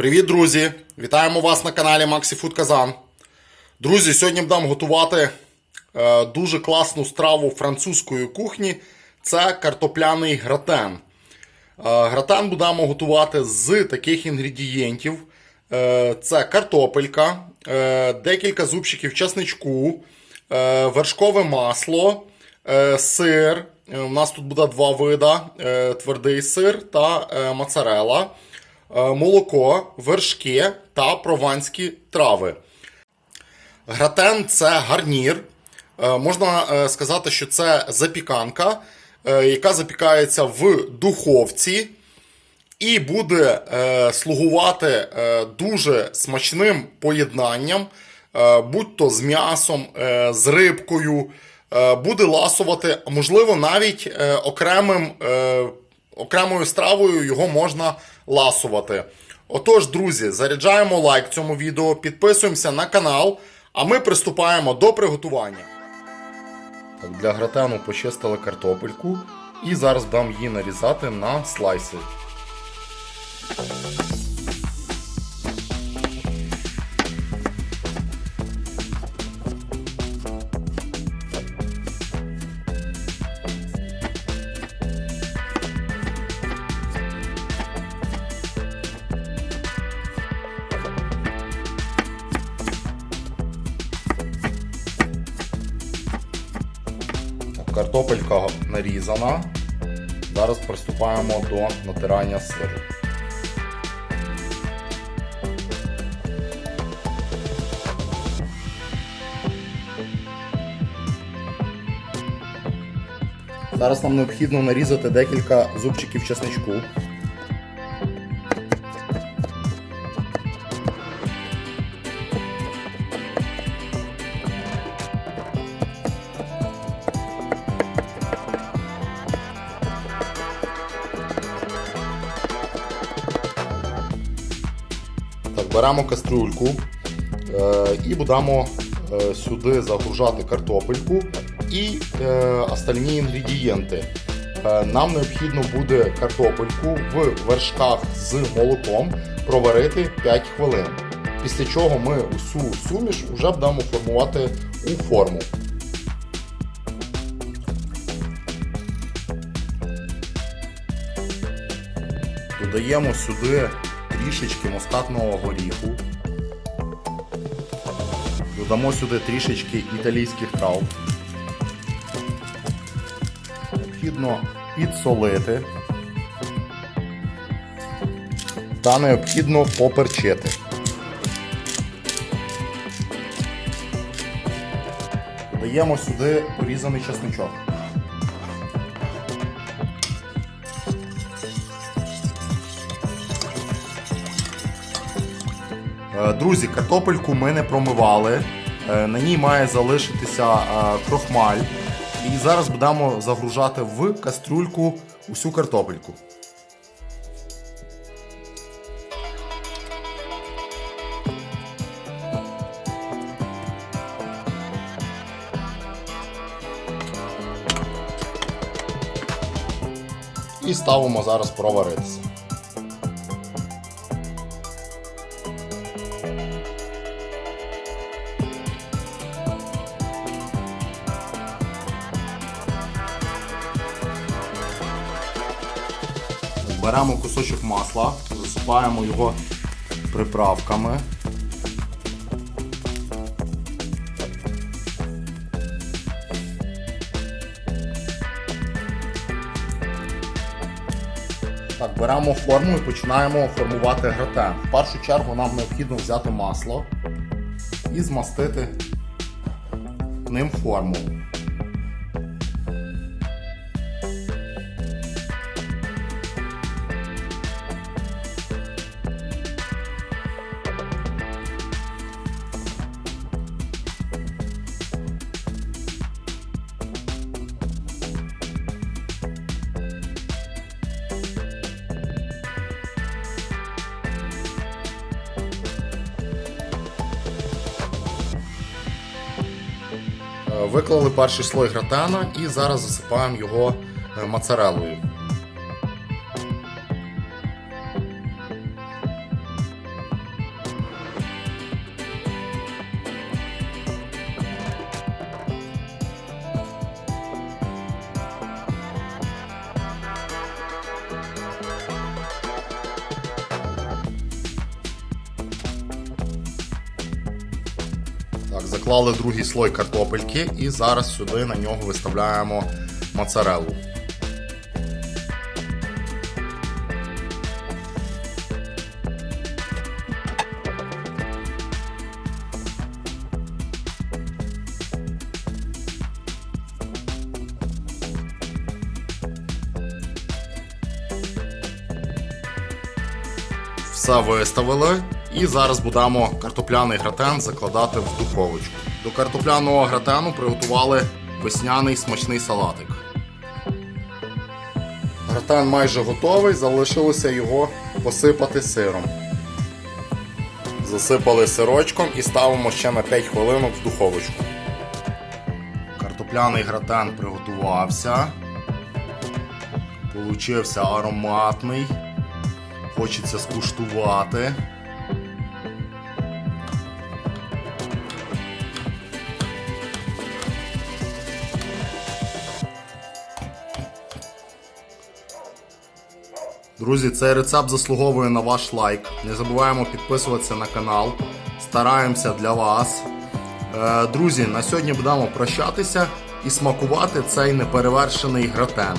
Привіт, друзі! Вітаємо вас на каналі Maxi Food Kazan. Друзі, сьогодні будемо готувати е, дуже класну страву французької кухні. Це картопляний гратен. Е, гратен будемо готувати з таких інгредієнтів: Е, це картопелька, декілька зубчиків чесничку, вершкове масло, сир. У нас тут буде два вида: твердий сир та моцарела, молоко, вершки та прованські трави. Гратен це гарнір. Е, Можна е, сказати, що це запіканка, е, яка запікається в духовці і буде е, слугувати е, дуже смачним поєднанням, е, будь-то з м'ясом, е, з рибкою, е, буде ласувати, можливо, навіть е, окремим, е, окремою стравою його можна ласувати. Отож, друзі, заряджаємо лайк цьому відео, підписуємося на канал, а ми приступаємо до приготування. Так, для гратену почистили картопельку і зараз дам її нарізати на слайси. Картопелька нарізана. Зараз приступаємо до натирання сиру. Зараз нам необхідно нарізати декілька зубчиків чесничку. Беремо кастрюльку е, і будемо е, сюди загружати картопельку і е, остальні інгредієнти. Нам необхідно буде картопельку в вершках з молоком проварити 5 хвилин. Після чого ми усю суміш вже будемо формувати у форму. Додаємо сюди трішечки мускатного горіху. Додамо сюди трішечки італійських трав. Необхідно підсолити. Та необхідно поперчити. Додаємо сюди порізаний чесничок. Друзі, картопельку ми не промивали. Е, На ній має залишитися е, крохмаль. І зараз будемо загружати в кастрюльку усю картопельку. І ставимо зараз проваритися. Беремо кусочок масла, засипаємо його приправками. Так, беремо форму і починаємо формувати гратен. В першу чергу нам необхідно взяти масло і змастити ним форму. Виклали перший слой гратена і зараз засипаємо його е, моцарелою. Так, заклали другий слой картопельки і зараз сюди на нього виставляємо моцарелу. Все виставили. І зараз будемо картопляний гратен закладати в духовочку. До картопляного гратену приготували весняний смачний салатик. Гратен майже готовий, залишилося його посипати сиром. Засипали сирочком і ставимо ще на 5 хвилинок в духовочку. Картопляний гратен приготувався. Получився ароматний. Хочеться скуштувати. Друзі, цей рецепт заслуговує на ваш лайк. Не забуваємо підписуватися на канал. Стараємося для вас. Е, Друзі, на сьогодні будемо прощатися і смакувати цей неперевершений гратен.